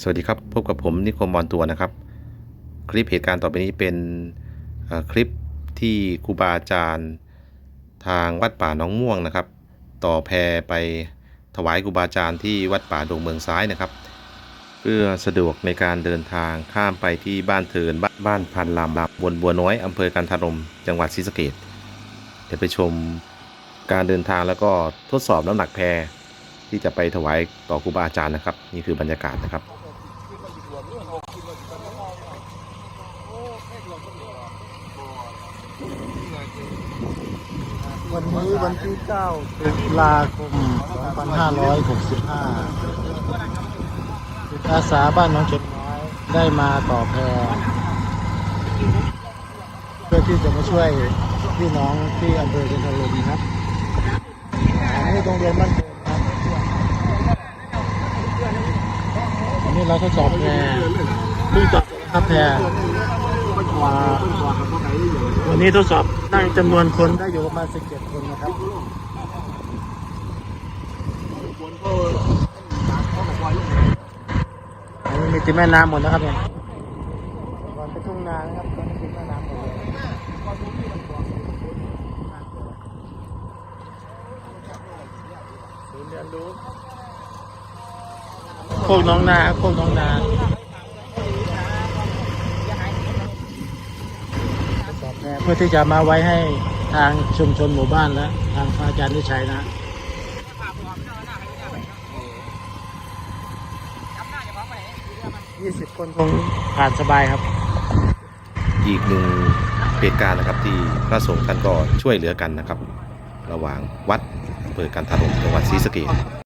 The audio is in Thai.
สวัสดีครับ พบกับผมนิคมบอลตัวนะครับ คลิปเหตุการณ์ต่อไปนี้เป็นคลิปที่ครูบาอาจารย์ทางวัดป่าน้องม่วงนะครับ ต่อแพไปถวายครูบาอาจารย์ที่วัดป่าดงเมืองซ้ายนะครับ เพื่อสะดวกในการเดินทางข้ามไปที่บ้านเทินบ้านบ้านพันลำลำบนบัวน้อยอำเภอกันทารมจังหวัดศรีสะเกษเดี๋ยวไปชมการเดินทางแล้วก็ทดสอบน้ำหนักแพที่จะไปถวายต่อครูบาอาจารย์นะครับ นี่คือบรรยากาศนะครับ วันนี้วันที่9ตุลาคม 2565จิตอาสาบ้านน้องเจ็บน้อยได้มาต่อแพรเพื่อที่จะมาช่วยพี่น้องที่อำเภอกันทรลมครับอันนี้โรงเรียนบ้านเดิมครับอันนี้ เราทดสอบแพรเพิ่งจบนะครับแพรมาวันนี้ทดสอบตั้งจำนวนคนได้อยู่ประมาณ17คนนะครับอันนี้มีติดแม่น้ำหมดนะครับเนี่ยก่อนไปทุ่งนานะครับตอนนี้ติดแม่น้ำหมดเลยศูนย์เรียนรู้ โคกน้องนาโคกน้องนาเพื่อที่จะมาไว้ให้ทางชุมชนหมู่บ้านและทางพระอาจารย์นิชัยนะยี่สิบคนคงผ่านสบายครับ อีกหนึ่งเหตุการณ์นะครับที่พระสงฆ์ท่านก็ช่วยเหลือกันนะครับ ระหว่างวัดอำเภอกันทารมจังหวัดศรีสะเกษ